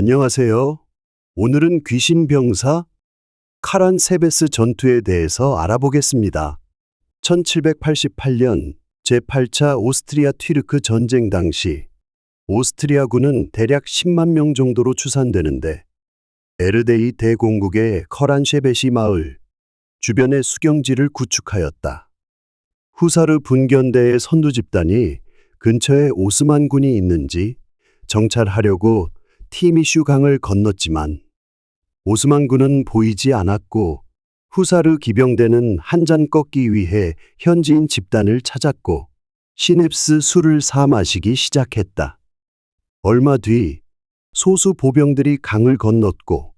안녕하세요. 오늘은 귀신 병사 카란 세베스 전투에 대해서 알아보겠습니다. 1788년 제8차 오스트리아 튀르크 전쟁 당시 오스트리아군은 대략 10만 명 정도로 추산되는데 에르데이 대공국의 커란셰베시 마을 주변의 수경지를 구축하였다. 후사르 분견대의 선두 집단이 근처에 오스만군이 있는지 정찰하려고 티미슈 강을 건넜지만 오스만 군은 보이지 않았고 후사르 기병대는 한 잔 꺾기 위해 현지인 집단을 찾았고 시냅스 술을 사 마시기 시작했다. 얼마 뒤 소수 보병들이 강을 건넜고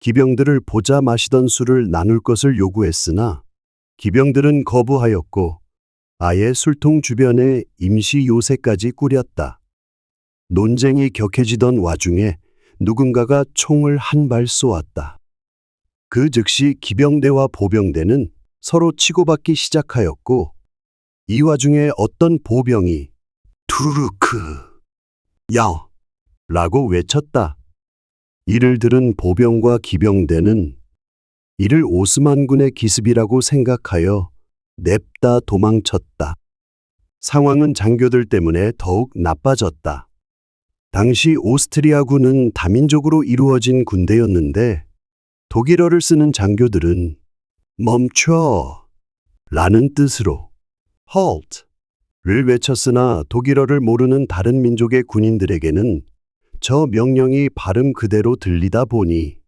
기병들을 보자 마시던 술을 나눌 것을 요구했으나 기병들은 거부하였고 아예 술통 주변에 임시 요새까지 꾸렸다. 논쟁이 격해지던 와중에 누군가가 총을 한 발 쏘았다. 그 즉시 기병대와 보병대는 서로 치고받기 시작하였고 이 와중에 어떤 보병이 투르크 야 라고 외쳤다. 이를 들은 보병과 기병대는 이를 오스만군의 기습이라고 생각하여 냅다 도망쳤다. 상황은 장교들 때문에 더욱 나빠졌다. 당시 오스트리아군은 다민족으로 이루어진 군대였는데 독일어를 쓰는 장교들은 멈춰 라는 뜻으로 halt를 외쳤으나 독일어를 모르는 다른 민족의 군인들에게는 저 명령이 발음 그대로 들리다 보니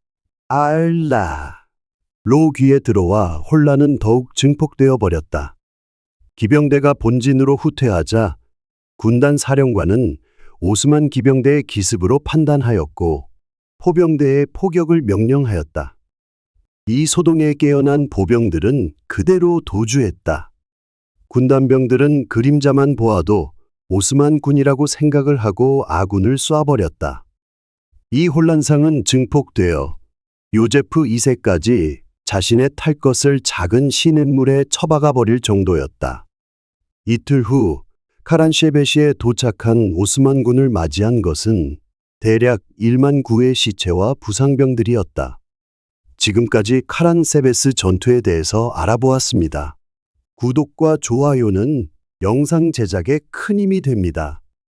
알라 로 귀에 들어와 혼란은 더욱 증폭되어 버렸다. 기병대가 본진으로 후퇴하자 군단 사령관은 오스만 기병대의 기습으로 판단하였고 포병대에 포격을 명령하였다. 이 소동에 깨어난 보병들은 그대로 도주했다. 군단병들은 그림자만 보아도 오스만 군이라고 생각을 하고 아군을 쏴버렸다. 이 혼란상은 증폭되어 요제프 2세까지 자신의 탈 것을 작은 시냇물에 처박아 버릴 정도였다. 이틀 후 카란셰베시에 도착한 오스만 군을 맞이한 것은 대략 1만 구의 시체와 부상병들이었다. 지금까지 카란세베스 전투에 대해서 알아보았습니다. 구독과 좋아요는 영상 제작에 큰 힘이 됩니다.